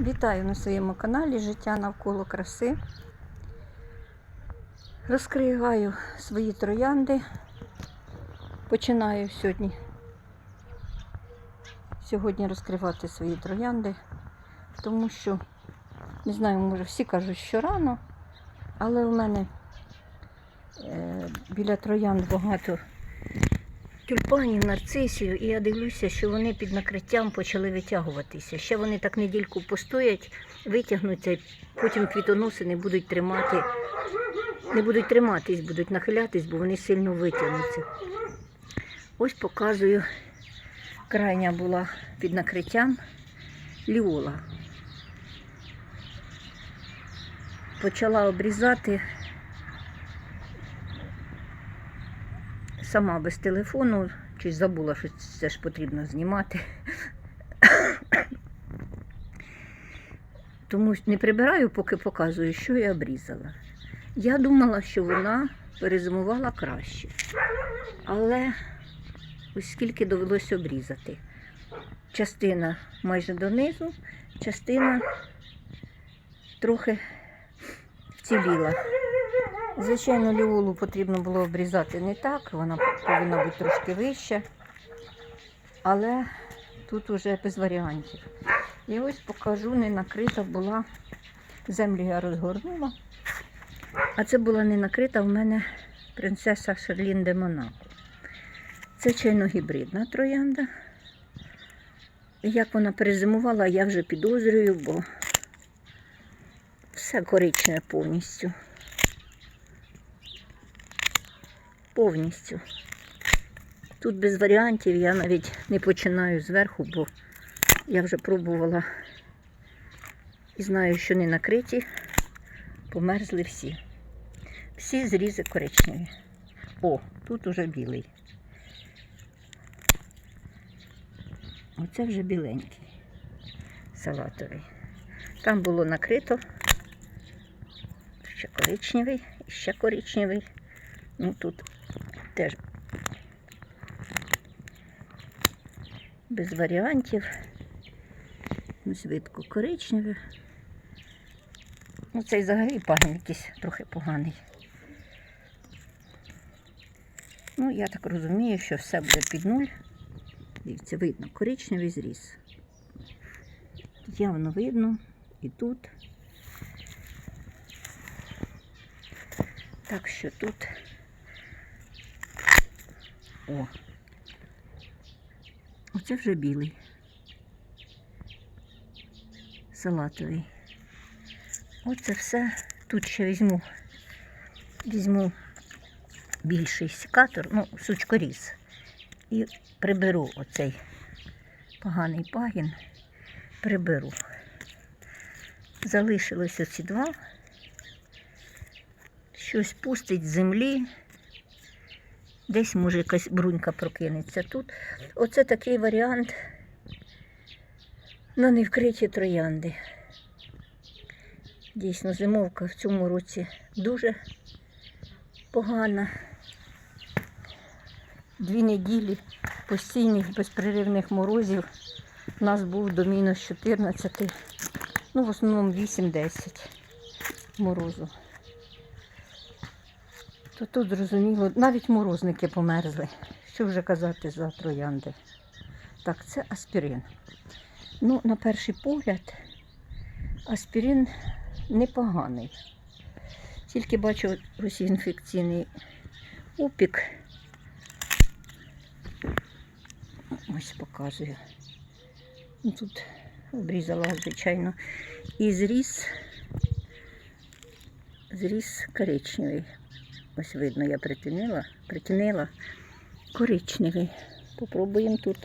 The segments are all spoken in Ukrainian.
Вітаю на своєму каналі Життя навколо краси. Розкриваю свої троянди. Починаю сьогодні. Сьогодні розкривати свої троянди, тому що, не знаю, може всі кажуть, що рано, але у мене е, біля троянд багато тюльпанів, нарцисів, і я дивлюся, що вони під накриттям почали витягуватися. Ще вони так недільку постоять, витягнуться, потім квітоноси не будуть тримати, не будуть триматись, будуть нахилятись, бо вони сильно витягнуться. Ось показую, крайня була під накриттям ліола. Почала обрізати сама без телефону, чи забула, що це ж потрібно знімати. Тому не прибираю, поки показую, що я обрізала. Я думала, що вона перезимувала краще. Але ось скільки довелося обрізати. Частина майже донизу, частина трохи вціліла. Звичайно, ліолу потрібно було обрізати не так, вона повинна бути трошки вища, але тут уже без варіантів. І ось покажу, не накрита була, землю я розгорнула, а це була не накрита в мене принцеса Шарлін де Монако. Це чайно-гібридна троянда. Як вона перезимувала, я вже підозрюю, бо все коричневе повністю. Повністю. Тут без варіантів я навіть не починаю зверху, бо я вже пробувала і знаю, що не накриті, померзли всі. Всі зрізи коричневі. О, тут уже білий. Оце вже біленький, салатовий. Там було накрито, ще коричневий, ще коричневий. Ну тут теж без варіантів. Ось видко коричневе. Ну, цей взагалі пагін якийсь трохи поганий. Ну, я так розумію, що все буде під нуль. Дивіться, видно, коричневий зріз. Явно видно і тут. Так що тут о. Оце вже білий. Салатовий. Оце все. Тут ще візьму, візьму більший секатор, ну, сучкоріз. І приберу оцей поганий пагін. Приберу. Залишилось оці два. Щось пустить з землі. Десь, може, якась брунька прокинеться тут. Оце такий варіант на невкриті троянди. Дійсно, зимовка в цьому році дуже погана. Дві неділі постійних безперервних морозів. У нас був до мінус 14, ну в основному 8-10 морозу то тут зрозуміло, навіть морозники померзли. Що вже казати за троянди? Так, це аспірин. Ну, на перший погляд, аспірин непоганий. Тільки бачу ось інфекційний опік. Ось показую. Ну, Тут обрізала, звичайно, і зріз, зріз коричневий. Ось видно, я притинила, притинила коричневий. Попробуємо тут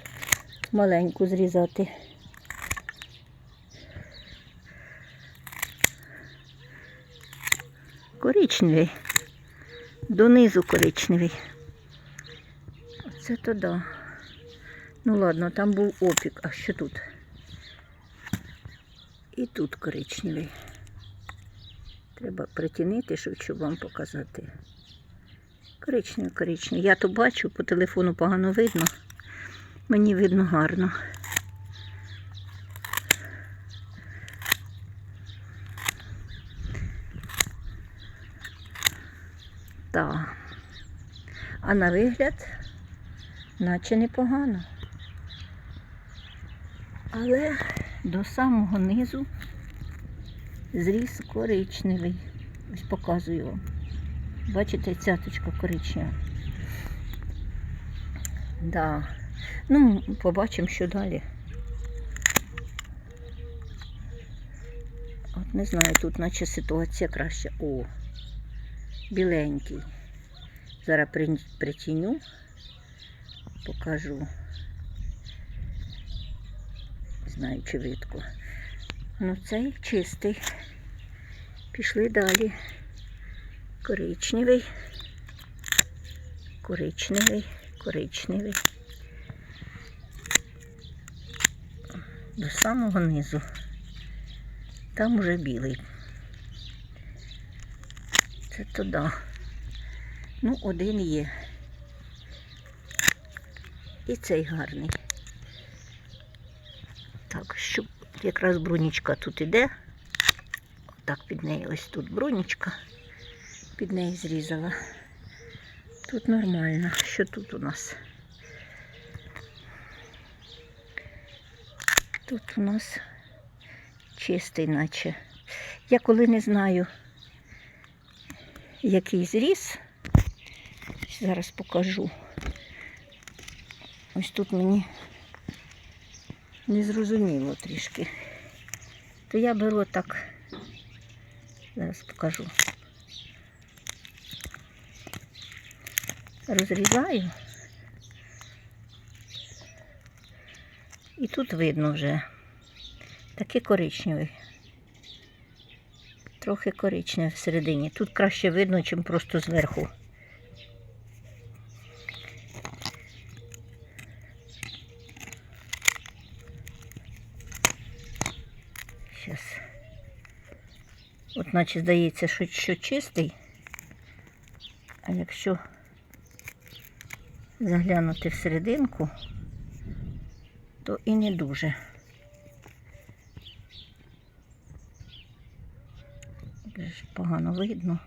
маленьку зрізати. Коричневий, донизу коричневий. Оце то да. Ну ладно, там був опік, а що тут? І тут коричневий. Треба притінити, щоб вам показати. Коричневий, коричневий. Я то бачу, по телефону погано видно. Мені видно гарно. Так. А на вигляд, наче непогано. Але до самого низу зріс коричневий. Ось показую вам. Бачите, цяточка коричнева. Да. Ну, побачимо, що далі. От не знаю, тут наче ситуація краща. О, біленький. Зараз притіню, покажу. Знаю, чи видко. Ну, цей чистий. Пішли далі. Коричневий. Коричневий, коричневий. До самого низу. Там уже білий. Це туди. Ну, один є. І цей гарний. Так, щоб якраз брунічка тут іде. Так під нею ось тут брунічка. Під неї зрізала. Тут нормально. Що тут у нас? Тут у нас чистий, наче. Я коли не знаю, який зріз, зараз покажу. Ось тут мені незрозуміло трішки. То я беру так, зараз покажу. Розрізаю. І тут видно вже такий коричневий. Трохи коричневий всередині. Тут краще видно, ніж просто зверху. Щас. От наче здається, що, що чистий. А якщо заглянути всерединку, то і не дуже. Ж погано видно.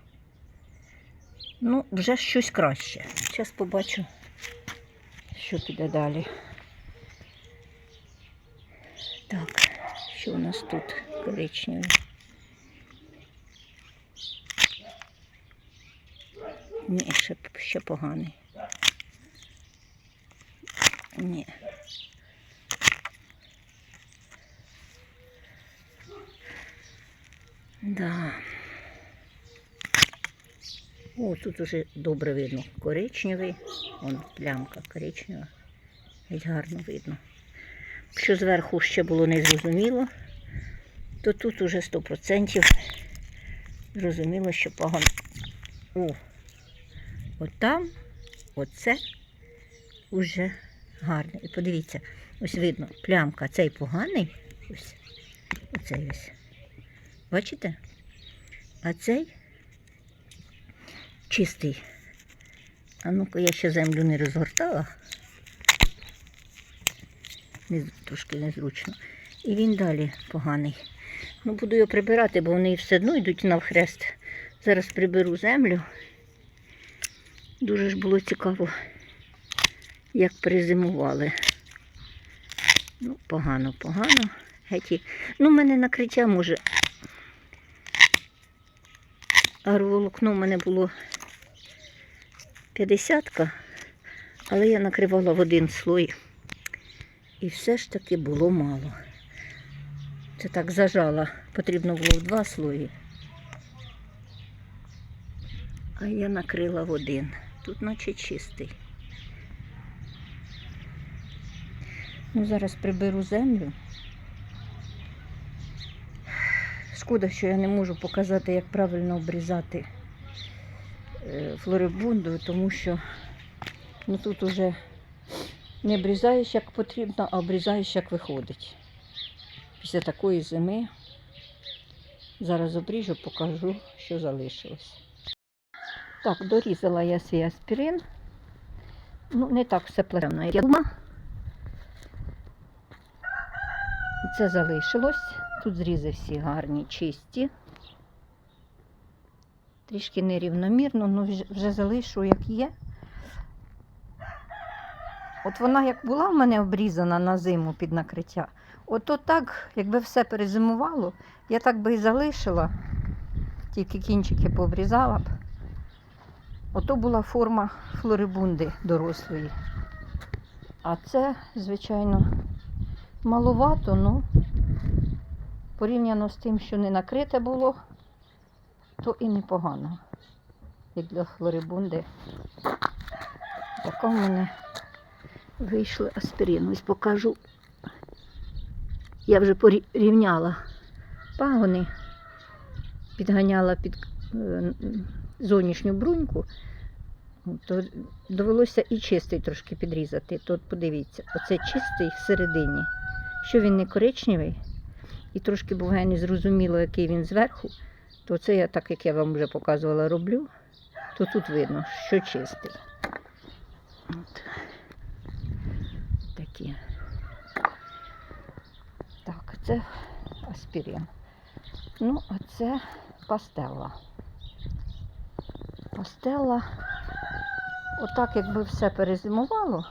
Ну, вже щось краще. Зараз побачу, що піде далі. Так, що у нас тут коричневий? Ні, ще, ще поганий. Ні. Да. О, тут уже добре видно. Коричневий. Вон плямка коричнева. Геть гарно видно. Якщо зверху ще було незрозуміло, то тут уже 100% зрозуміло, що погано. О, от там, оце уже гарно. І подивіться, ось видно, плямка, цей поганий. Ось. Оцей ось. Бачите? А цей чистий. А ну-ка я ще землю не розгортала. Трошки незручно. І він далі поганий. Ну, буду його прибирати, бо вони все одно йдуть навхрест. Зараз приберу землю. Дуже ж було цікаво, як перезимували. Ну, погано, погано. Геть. і- Ну, в мене накриття може. Агроволокно в мене було 50, але я накривала в один слой. І все ж таки було мало. Це так зажала. Потрібно було в два слої. А я накрила в один. Тут наче чистий. Ну, зараз приберу землю. Шкода, що я не можу показати, як правильно обрізати е, флорибунду, тому що ну, тут уже не обрізаєш як потрібно, а обрізаєш як виходить. Після такої зими зараз обріжу, покажу, що залишилось. Так, дорізала я свій аспірин. Ну, не так все плавно, як я думала. Це залишилось. Тут зрізи всі гарні, чисті. Трішки нерівномірно, ну вже- залишу, як є. От вона як була в мене обрізана на зиму під накриття, ото так, якби все перезимувало, я так би і залишила, тільки кінчики пообрізала б. Ото була форма флорибунди дорослої. А це, звичайно, маловато, ну порівняно з тим, що не накрите було, то і непогано. Як для флорибунди. Така мене вийшли аспірин. Ось покажу. Я вже порівняла пагони, підганяла під е, зовнішню бруньку, то довелося і чистий трошки підрізати. Тут подивіться, оце чистий всередині. Що він не коричневий, і трошки буває незрозуміло, який він зверху, то це я так, як я вам вже показувала, роблю, то тут видно, що чистий. От. Такі. Так, це аспірин. Ну, а це пастела. Пастела. Отак, якби все перезимувало,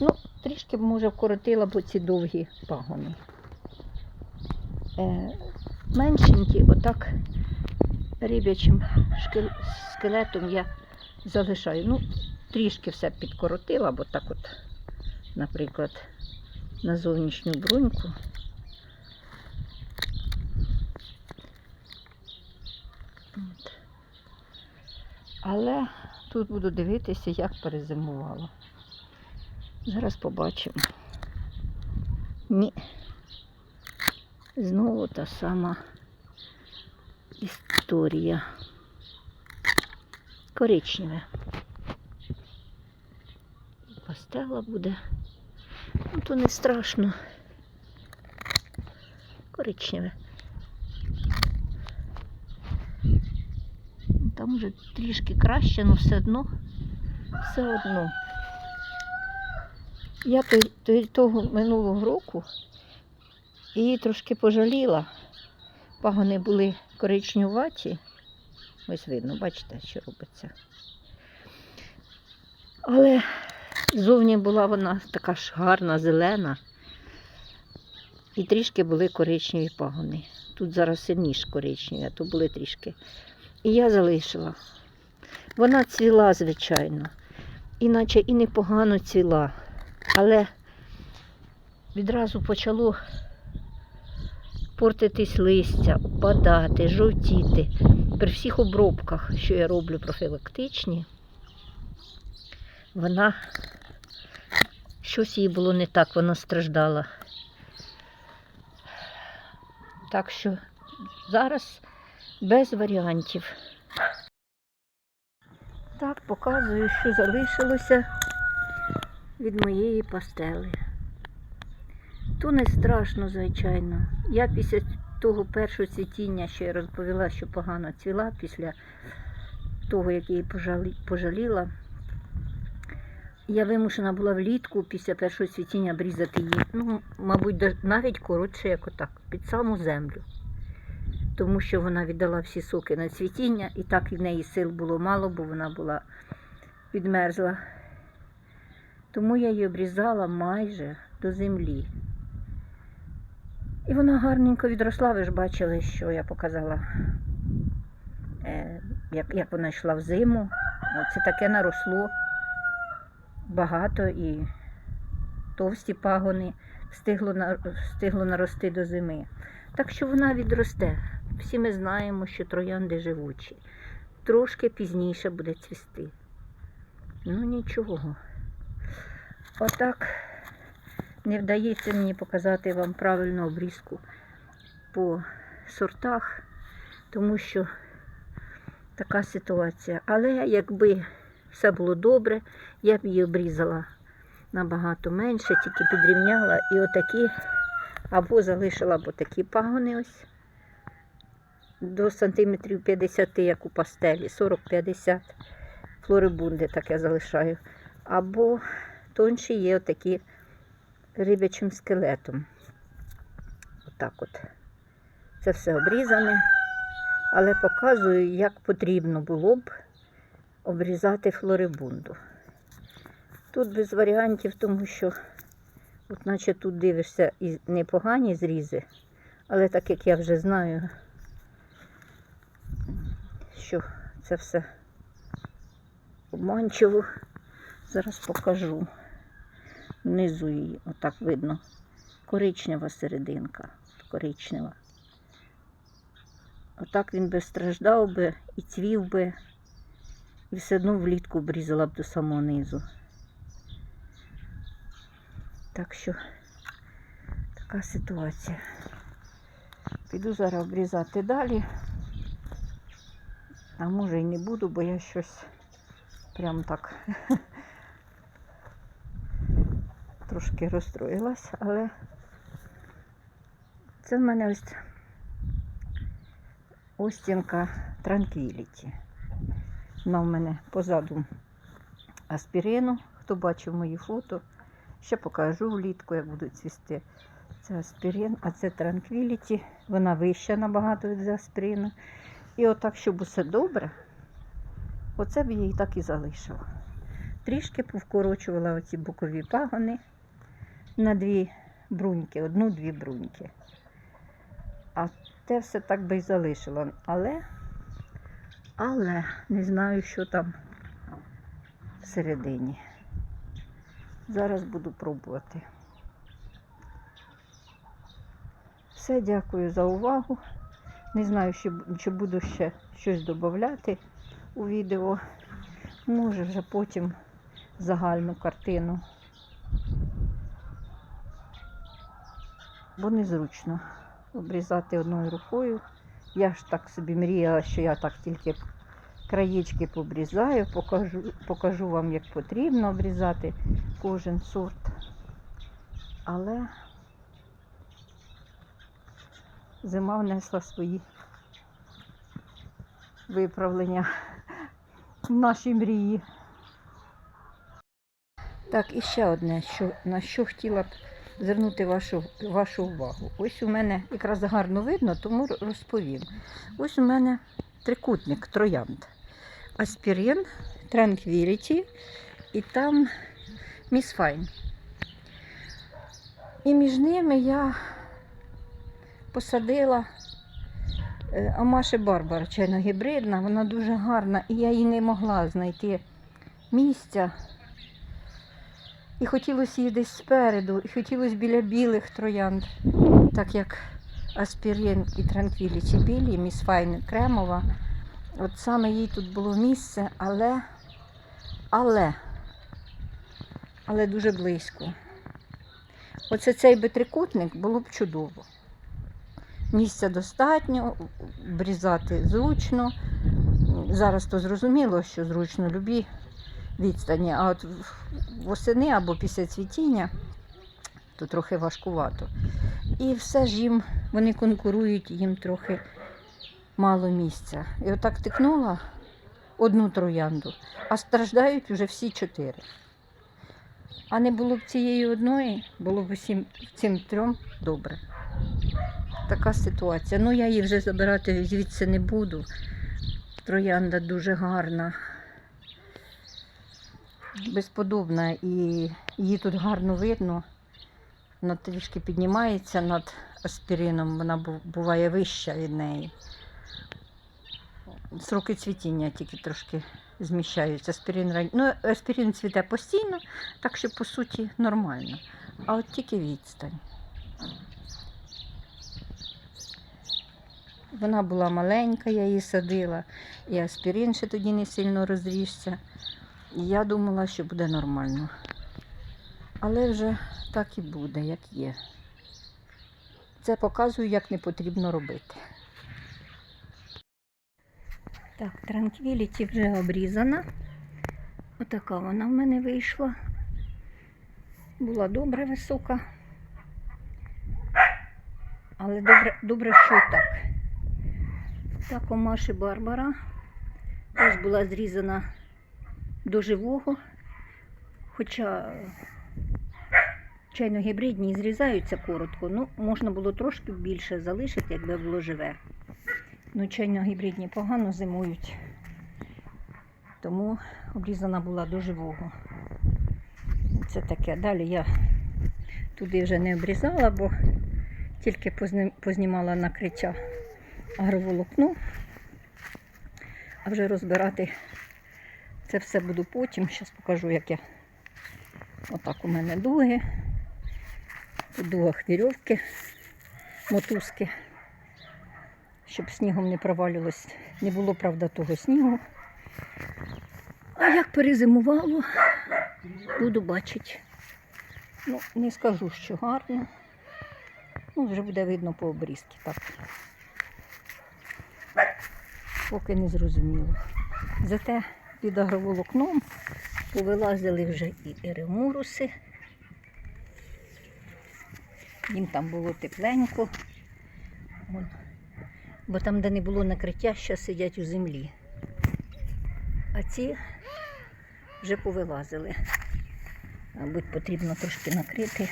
ну, трішки б, може, вкоротила б ці довгі пагони. Е, меншенькі, отак рибячим скелетом я залишаю. Ну, трішки все підкоротила, бо так от, наприклад, на зовнішню бруньку. От. Але тут буду дивитися, як перезимувало. Зараз побачимо. Ні. Знову та сама історія. Коричневе. Пастела буде. Ну, то не страшно. Коричневе. Там вже трішки краще, але все одно, все одно. Я того минулого року її трошки пожаліла. Пагони були коричнюваті. Ось видно, бачите, що робиться. Але зовні була вона така ж гарна, зелена. І трішки були коричневі пагони. Тут зараз сильніше коричневі, а то були трішки. І я залишила. Вона цвіла, звичайно, іначе і непогано цвіла. Але відразу почало портитись листя, опадати, жовтіти. При всіх обробках, що я роблю профілактичні, вона щось їй було не так, вона страждала. Так що зараз без варіантів. Так, показую, що залишилося від моєї пастели. То не страшно, звичайно. Я після того першого цвітіння, я розповіла, що погано цвіла, після того, як її пожаліла, я вимушена була влітку після першого цвітіння обрізати її, ну, мабуть, навіть коротше, як отак, під саму землю. Тому що вона віддала всі соки на цвітіння, і так в неї сил було мало, бо вона була підмерзла. Тому я її обрізала майже до землі. І вона гарненько відросла, ви ж бачили, що я показала, е, як, як вона йшла в зиму. Оце таке наросло багато і товсті пагони встигло, встигло нарости до зими. Так що вона відросте. Всі ми знаємо, що троянди живучі. Трошки пізніше буде цвісти. Ну нічого. Отак не вдається мені показати вам правильну обрізку по сортах, тому що така ситуація. Але якби все було добре, я б її обрізала набагато менше, тільки підрівняла і отакі, або залишила б отакі пагони ось до сантиметрів 50, як у пастелі, 40-50 флорибунди, так я залишаю. Або тонші є отакі рибячим скелетом. Отак от. Це все обрізане. але показую, як потрібно було б обрізати флорибунду. Тут без варіантів, тому що, от наче тут дивишся і непогані зрізи, але так як я вже знаю, що це все обманчиво, зараз покажу. Внизу її, отак видно, коричнева серединка, коричнева. Отак він би страждав би і цвів би, і все одно влітку обрізала б до самого низу. Так що така ситуація. Піду зараз обрізати далі. А може і не буду, бо я щось прям так трошки розстроїлась, але це в мене ось Остінка Tranquility. Вона в мене позаду аспірину. Хто бачив мої фото, ще покажу влітку, як будуть цвісти. Це аспірин, а це Tranquility. Вона вища набагато від аспірину. І отак, щоб усе добре, оце б її так і залишила. Трішки повкорочувала оці бокові пагони на дві бруньки, одну-дві бруньки. А те все так би й залишила. Але, але не знаю, що там всередині. Зараз буду пробувати. Все, дякую за увагу. Не знаю, чи буду ще щось додати у відео. Може вже потім загальну картину. Бо незручно обрізати одною рукою. Я ж так собі мріяла, що я так тільки краєчки побрізаю, покажу, покажу вам, як потрібно обрізати кожен сорт. Але зима внесла свої виправлення в наші мрії. Так, і ще одне, що, на що хотіла б звернути вашу, вашу увагу. Ось у мене якраз гарно видно, тому розповім. Ось у мене трикутник троянд. Аспірин, Tranquility і там Fine. І між ними я посадила е, Амаше Барбара, чайно гібридна, вона дуже гарна, і я її не могла знайти місця. І хотілося її десь спереду, і хотілося біля білих троянд, так як аспірин і транквіліті білі, міс Файн кремова. От саме їй тут було місце, але, але, але дуже близько. Оце цей би трикутник було б чудово. Місця достатньо, обрізати зручно. Зараз то зрозуміло, що зручно любі відстані, а от восени або після цвітіння то трохи важкувато. І все ж їм, вони конкурують, їм трохи мало місця. І отак тикнула одну троянду, а страждають вже всі чотири. А не було б цієї одної, було б всім цим трьом добре. Така ситуація. Ну, я її вже забирати звідси не буду. Троянда дуже гарна безподобна і її тут гарно видно. Вона трішки піднімається над аспірином, вона буває вища від неї. Сроки цвітіння тільки трошки зміщаються. Аспірин, ну, аспірин цвіте постійно, так що по суті нормально. А от тільки відстань. Вона була маленька, я її садила, і аспірин ще тоді не сильно розрісся. Я думала, що буде нормально. Але вже так і буде, як є. Це показує, як не потрібно робити. Так, транквіліті вже обрізана. Отака вона в мене вийшла. Була добре висока. Але добре, добре, що так. Так, у Маші Барбара теж була зрізана до живого, хоча чайно-гібридні зрізаються коротко, ну можна було трошки більше залишити, якби було живе. Ну, чайно-гібридні погано зимують. Тому обрізана була до живого. Це таке. Далі я туди вже не обрізала, бо тільки познімала накриття агроволокну. А вже розбирати це все буду потім. Зараз покажу, як я. Отак у мене дуги. У дугах вірьовки, мотузки, щоб снігом не провалювалось. Не було, правда, того снігу. А як перезимувало, буду бачити. Ну, не скажу, що гарно. Ну, вже буде видно по обрізки. Так. Поки не зрозуміло. Зате під агроволокном повилазили вже і еремуруси. Їм там було тепленько. Вон. Бо там, де не було накриття, ще сидять у землі. А ці вже повилазили. Мабуть, потрібно трошки накрити,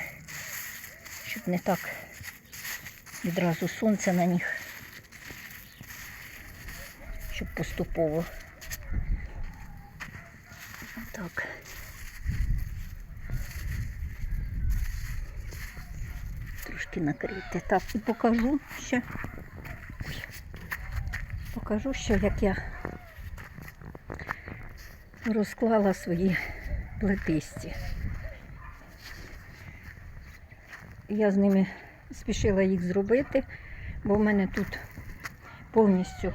щоб не так відразу сонце на них, щоб поступово. Так. Трошки накрити. Так, і покажу ще. Покажу ще, як я розклала свої плетисті. Я з ними спішила їх зробити, бо в мене тут повністю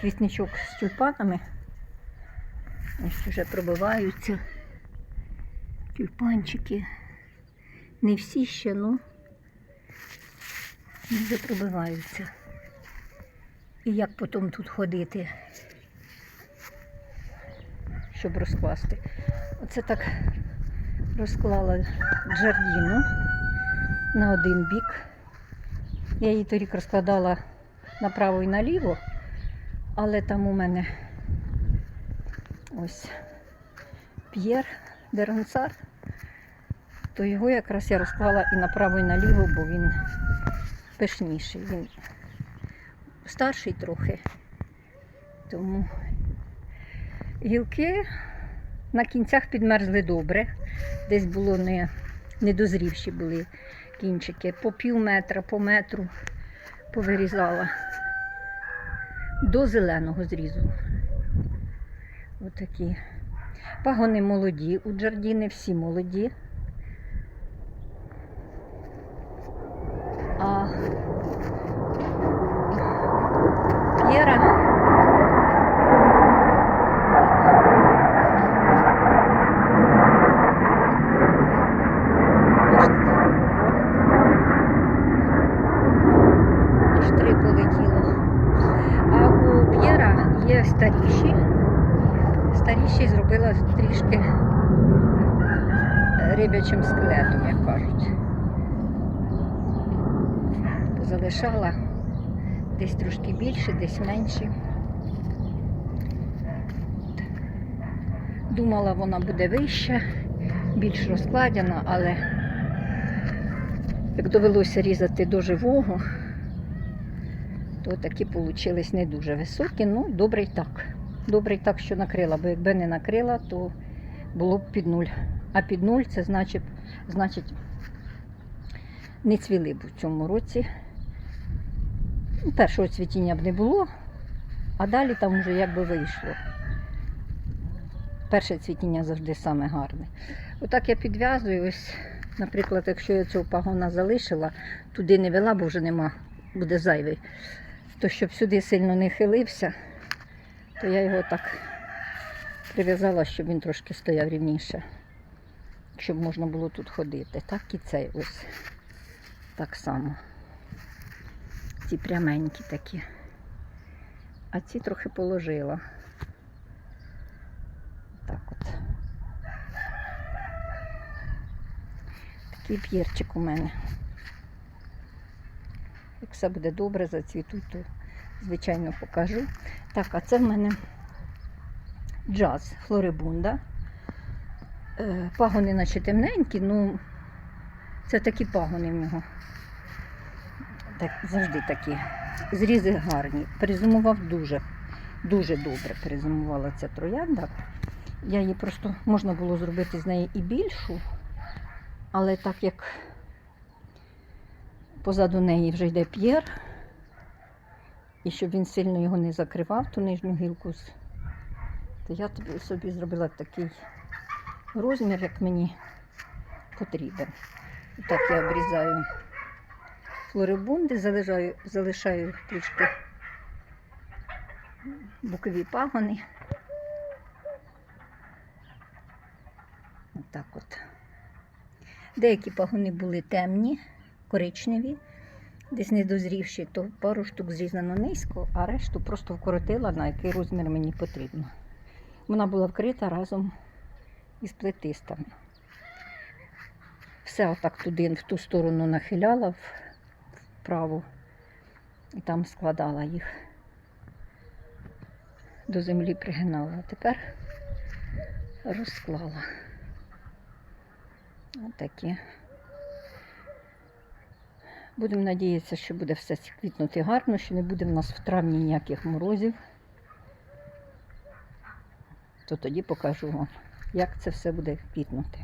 квітничок з тюльпанами. Ось вже пробиваються тюльпанчики. Не всі ще, ну вже пробиваються. І як потім тут ходити, щоб розкласти. Оце так розклала джардіну на один бік. Я її торік розкладала направо і наліво, але там у мене ось П'єр Деронцар, то його якраз я розклала і направо, і наліво, бо він пишніший. Він старший трохи. Тому гілки на кінцях підмерзли добре. Десь було не, недозрівші були кінчики. По пів метра, по метру повирізала до зеленого зрізу. Отакі. Пагони молоді, у джардіни всі молоді. А П'єра Аж три полетіло. А у П'єра є старіші. Старіші зробила трішки рибячим скелетом, як кажуть. Залишала десь трошки більше, десь менше. Думала, вона буде вища, більш розкладена, але як довелося різати до живого, то такі вийшли не дуже високі, ну добре так. Добре так, що накрила, бо якби не накрила, то було б під нуль. А під нуль це значить, значить не цвіли б у цьому році. Ну, Першого цвітіння б не було, а далі там вже як би вийшло. Перше цвітіння завжди саме гарне. Отак я підв'язую. Наприклад, якщо я цього пагона залишила, туди не вела, бо вже нема, буде зайвий. То щоб сюди сильно не хилився, то я його так прив'язала, щоб він трошки стояв рівніше, щоб можна було тут ходити. Так і цей ось так само. Ці пряменькі такі. А ці трохи положила. Так от. Такий п'єрчик у мене. Як все буде добре, зацвітуть, то звичайно покажу. Так, а це в мене джаз флорибунда. Е, Пагони наче темненькі, ну це такі пагони в нього. Так, завжди такі зрізи гарні. Перезимував дуже, дуже добре перезимувала ця троянда. Я її просто можна було зробити з неї і більшу, але так як позаду неї вже йде п'єр, і щоб він сильно його не закривав, ту нижню гілку, то я тобі собі зробила такий розмір, як мені потрібен. Так я обрізаю флорибунди, залишаю, залишаю трішки бокові пагони. Отак от. Деякі пагони були темні, коричневі, десь недозрівші, то пару штук зрізано низько, а решту просто вкоротила, на який розмір мені потрібно. Вона була вкрита разом із плетистами. Все отак туди, в ту сторону нахиляла в- вправо і там складала їх. До землі пригинала. А тепер розклала. Отакі. Будемо надіятися, що буде все квітнути гарно, що не буде в нас в травні ніяких морозів. То тоді покажу вам, як це все буде квітнути.